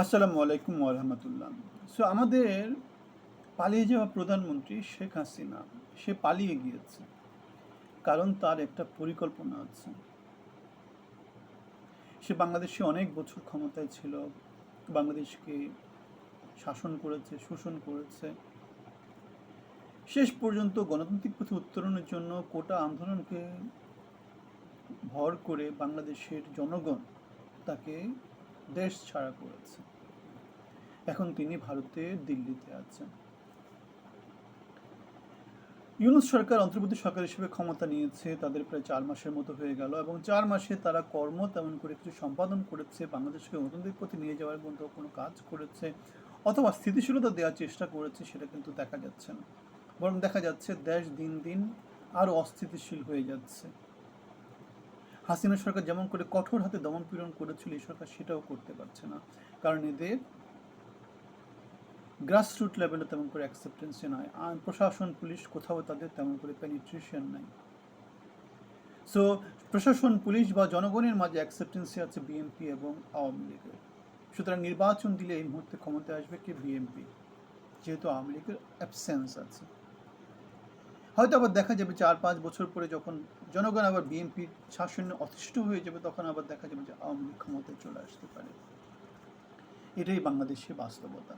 আসসালামু আলাইকুম ওরহামতুল্লাহ সো আমাদের পালিয়ে যাওয়া প্রধানমন্ত্রী শেখ হাসিনা, সে পালিয়ে গিয়েছে। কারণ তার একটা পরিকল্পনা আছে। সে বাংলাদেশে অনেক বছর ক্ষমতায় ছিল, বাংলাদেশকে শাসন করেছে, শোষণ করেছে। শেষ পর্যন্ত গণতান্ত্রিক পথে উত্তরণের জন্য কোটা আন্দোলনকে ভর করে বাংলাদেশের জনগণ তাকে দেশ ছাড়া করেছে। এখন তিনি ভারতে, দিল্লিতে আছেন। ইউনুস সরকার অন্তর্বর্তী সরকার হিসেবে ক্ষমতা নিয়েছে, তাদের প্রায় চার মাসের মতো হয়ে গেল এবং চার মাসে তারা কর্ম তেমন করে কিছু সম্পাদন করেছে, বাংলাদেশকে গণতান্ত্রিক পথে নিয়ে যাওয়ার মতো কোনো কাজ করেছে অথবা স্থিতিশীলতা দেওয়ার চেষ্টা করেছে সেটা কিন্তু দেখা যাচ্ছে না। বরং দেখা যাচ্ছে দেশ দিন দিন আরও অস্থিতিশীল হয়ে যাচ্ছে। হাসিনা সরকার যেমন করে কঠোর হাতে দমন পীড়ন করেছিল, এই সরকার সেটাও করতে পারছে না। কারণ এদের গ্রাসরুট লেভেলে তেমন করে অ্যাকসেপ্টেন্সি নয়। আর প্রশাসন, পুলিশ কোথাও তাদের তেমন করে পেনিট্রেশন নাই। সো প্রশাসন, পুলিশ বা জনগণের মাঝে অ্যাকসেপ্টেন্সি আছে বিএনপি এবং আওয়ামী লীগের। সুতরাং নির্বাচন দিলে এই মুহূর্তে ক্ষমতায় আসবে কি? বিএনপি যেহেতু আওয়ামী লীগের অ্যাবসেন্স আছে। হয়তো আবার দেখা যাবে চার পাঁচ বছর পরে যখন জনগণ আবার বিএনপির শাসনে অতিষ্ঠ হয়ে যাবে, তখন আবার দেখা যাবে যে আওয়ামী লীগ ক্ষমতায় চলে আসতে পারে। এটাই বাংলাদেশের বাস্তবতা।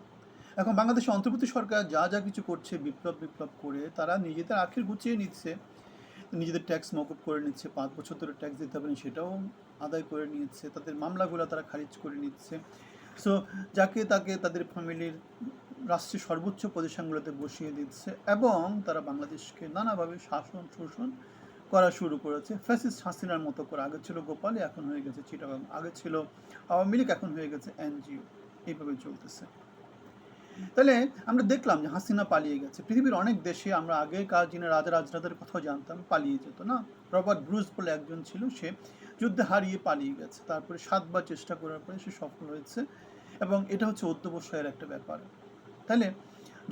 এখন বাংলাদেশের অন্তর্বর্তী সরকার যা যা কিছু করছে, বিপ্লব বিপ্লব করে, তারা নিজেদের আখের গুছিয়ে নিচ্ছে। নিজেদের ট্যাক্স মকুব করে নিচ্ছে, পাঁচ বছর ধরে ট্যাক্স দিতে হবে না, সেটাও আদায় করে নিচ্ছে। তাদের মামলাগুলো তারা খারিজ করে নিচ্ছে। সো যাকে তাকে তাদের ফ্যামিলির রাষ্ট্রের সর্বোচ্চ পজিশনগুলোতে বসিয়ে দিচ্ছে এবং তারা বাংলাদেশকে নানাভাবে শাসন শোষণ করা শুরু করেছে। ফ্যাসিস্ট হাসিনার মতো করে আগে ছিল গোপালে এখন হয়ে গেছে চিটাগাং। আগে ছিল আওয়ামী লীগ, এখন হয়ে গেছে এনজিও। এইভাবে চলতেছে। তাহলে আমরা দেখলাম যে হাসিনা পালিয়ে গেছে। পৃথিবীর অনেক দেশে আমরা আগেকার যিনি রাজা রাজরাদের কথাও জানতাম, পালিয়ে যেত, না? রবার্ট ব্রুস বলে একজন ছিল, সে যুদ্ধে হারিয়ে পালিয়ে গেছে। তারপরে সাতবার চেষ্টা করার পরে সে সফল হয়েছে এবং এটা হচ্ছে অধ্যবসায়ের একটা ব্যাপার। তাহলে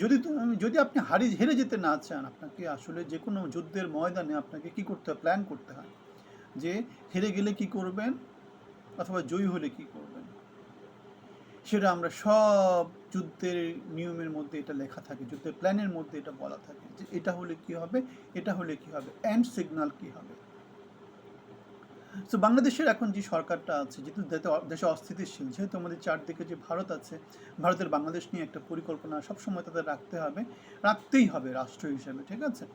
যদি যদি আপনি হারিয়ে হেরে যেতে না চান, আপনাকে আসলে যে কোনো যুদ্ধের ময়দানে আপনাকে কি করতে হয় প্ল্যান করতে হয়? যে হেরে গেলে কি করবেন অথবা জয়ী হলে কি করবেন? সেটা আমরা সব যুদ্ধের নিয়মের মধ্যে এটা লেখা থাকে, যুদ্ধের প্ল্যানের মধ্যে এটা বলা থাকে যে এটা হলে কি হবে, এটা হলে কি হবে অ্যান্ড সিগন্যাল কি হবে? তো বাংলাদেশের এখন যে সরকারটা আছে, যেহেতু দেশে- অস্থিতিশীল, যেহেতু আমাদের চারদিকে যে ভারত আছে, ভারতের বাংলাদেশ নিয়ে একটা পরিকল্পনা সবসময় তাদের রাখতে হবে, রাখতেই হবে রাষ্ট্র হিসেবে, ঠিক আছে?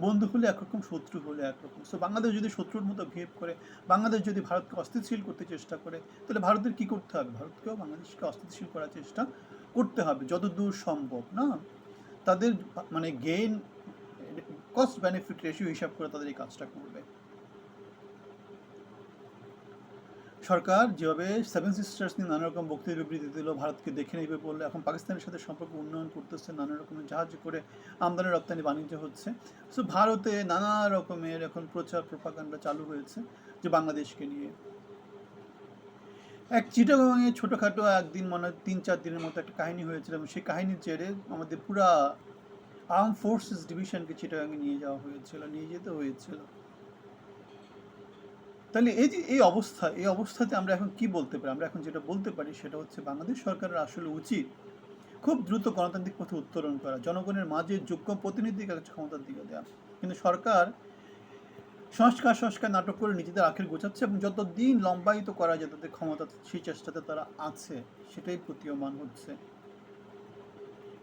বন্ধু হলে একরকম, শত্রু হলে একরকম। সো বাংলাদেশ যদি শত্রুর মতো বিহেভ করে, বাংলাদেশ যদি ভারতকে অস্থিতিশীল করতে চেষ্টা করে, তাহলে ভারতের কি করতে হবে? ভারতকেও বাংলাদেশকে অস্থিতিশীল করার চেষ্টা করতে হবে, যতদূর সম্ভব, না? তাদের মানে গেইন কস্ট বেনিফিট রেশিও হিসাব করে তাদের এই কাজটা করবে। সরকার যেভাবে সেভেন সিস্টার্স নিয়ে নানা রকম বক্তব্য বিবৃতি দিল, ভারতকে দেখে নেবে বললে এখন পাকিস্তানের সাথে সম্পর্ক উন্নয়ন করতেছে নানা রকমের জাহাজ করে আমদানি, রপ্তানি, বাণিজ্য হচ্ছে। সো ভারতে নানা রকমের এখন প্রচার, প্রপাগান্ডা চালু হয়েছে যে বাংলাদেশকে নিয়ে। এক চিটাগাংয়ে ছোটোখাটো একদিন মনে তিন চার দিনের মতো একটা কাহিনী হয়েছিল, এবং সেই কাহিনীর জেরে আমাদের পুরা আর্ম ফোর্সেস ডিভিশনকে চিটাগাংয়ে নিয়ে যাওয়া হয়েছিল, নিয়ে যেতে হয়েছিল। তাহলে এই যে, এই অবস্থা, এই অবস্থাতে আমরা এখন কি বলতে পারি? আমরা এখন যেটা বলতে পারি সেটা হচ্ছে বাংলাদেশ সরকারের আসলে উচিত খুব দ্রুত গণতান্ত্রিক পথে উত্তরণ করা, জনগণের মাঝে যোগ্য প্রতিনিধিকে কাছে ক্ষমতার দিকে দেওয়া কিন্তু সরকার সংস্কার সংস্কার নাটক করে নিজেদের আখের গোছাচ্ছে এবং যত দিন লম্বায়িত করা যায় তাদের ক্ষমতা, সেই চেষ্টাতে তারা আছে, সেটাই প্রতীয়মান হচ্ছে।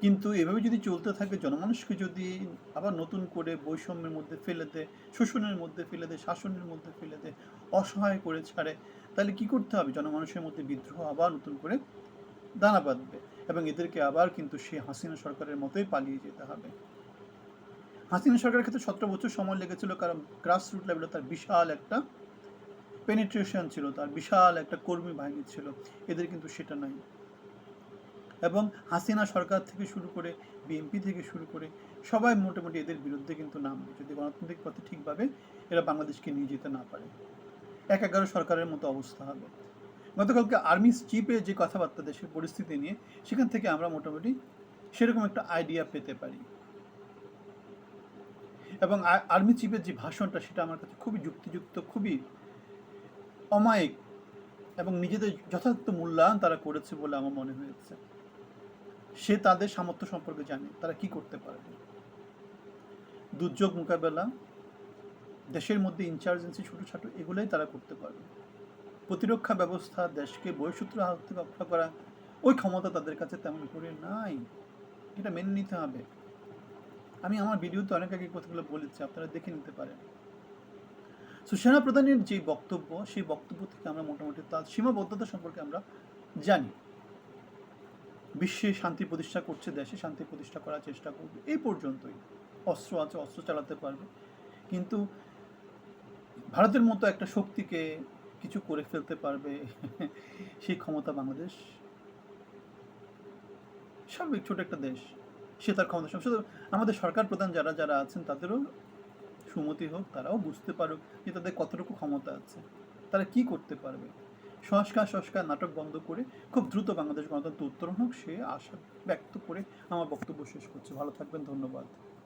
কিন্তু এভাবে যদি চলতে থাকে, জনমানুষকে যদি আবার নতুন করে বৈষম্যের মধ্যে ফেলে দেয় শোষণের মধ্যে ফেলে দেয় শাসনের মধ্যে ফেলে দেয় অসহায় করে ছাড়ে, তাহলে কি করতে হবে? জনমানুষের মধ্যে বিদ্রোহ আবার নতুন করে দানা বাঁধবে এবং এদেরকে আবার কিন্তু সে হাসিনা সরকারের মতোই পালিয়ে যেতে হবে। হাসিনা সরকারের ক্ষেত্রে সতেরো বছর সময় লেগেছিল কারণ গ্রাস রুট লেভেলে তার বিশাল একটা পেনিট্রেশন ছিল, তার বিশাল একটা কর্মী বাহিনী ছিল। এদের কিন্তু সেটা নাই। এবং হাসিনা সরকার থেকে শুরু করে বিএনপি থেকে শুরু করে সবাই মোটামুটি এদের বিরুদ্ধে কিন্তু নামবে যদি গণতান্ত্রিক পথে ঠিকভাবে এরা বাংলাদেশকে নিয়ে যেতে না পারে। এক এগারো সরকারের মতো অবস্থা হবে। গতকালকে আর্মি চিফে যে কথাবার্তা দেশের পরিস্থিতি নিয়ে, সেখান থেকে আমরা মোটামুটি সেরকম একটা আইডিয়া পেতে পারি। এবং আর্মি চিফের যে ভাষণটা, সেটা আমার কাছে খুবই যুক্তিযুক্ত, খুবই অমায়িক এবং নিজেদের যথার্থ মূল্যায়ন তারা করেছে বলে আমার মনে হয়েছে। সে তাদের সামর্থ্য সম্পর্কে জানে, তারা কি করতে পারবে দুর্যোগ মোকাবেলা, দেশের মধ্যে ইনচার্জেন্সি ছোটো ছোটো এগুলোই তারা করতে পারবে। প্রতিরক্ষা ব্যবস্থা, দেশকে বহিঃশত্রু হাত থেকে রক্ষা করা, ওই ক্ষমতা তাদের কাছে তেমন করে নাই। এটা মেনে নিতে হবে। আমি আমার ভিডিওতে অনেক আগে কথাগুলো বলেছি, আপনারা দেখে নিতে পারেন। সো সেনা প্রধানের যে বক্তব্য, সেই বক্তব্য থেকে আমরা মোটামুটি তার সীমাবদ্ধতা সম্পর্কে আমরা জানি। বিশ্বে শান্তি প্রতিষ্ঠা করছে, দেশে শান্তি প্রতিষ্ঠা করার চেষ্টা করবে। এই পর্যন্তই। অস্ত্র আছে, অস্ত্র চালাতে পারবে। কিন্তু ভারতের মতো একটা শক্তিকে কিছু করে ফেলতে পারবে সেই ক্ষমতা বাংলাদেশ? স্বাভাবিক, ছোট একটা দেশ। সে তার ক্ষমতা শুধু আমাদের সরকার প্রধান যারা যারা আছেন, তাদেরও সুমতি হোক, তারাও বুঝতে পারুক যে তাদের কতটুকু ক্ষমতা আছে। তারা কি করতে পারবে? সংস্কার সংস্কার নাটক বন্ধ করে খুব দ্রুত বাংলাদেশ গণতন্ত্র উত্তরণ হোক সে আশা ব্যক্ত করে আমার বক্তব্য শেষ করছি। ভালো থাকবেন, ধন্যবাদ।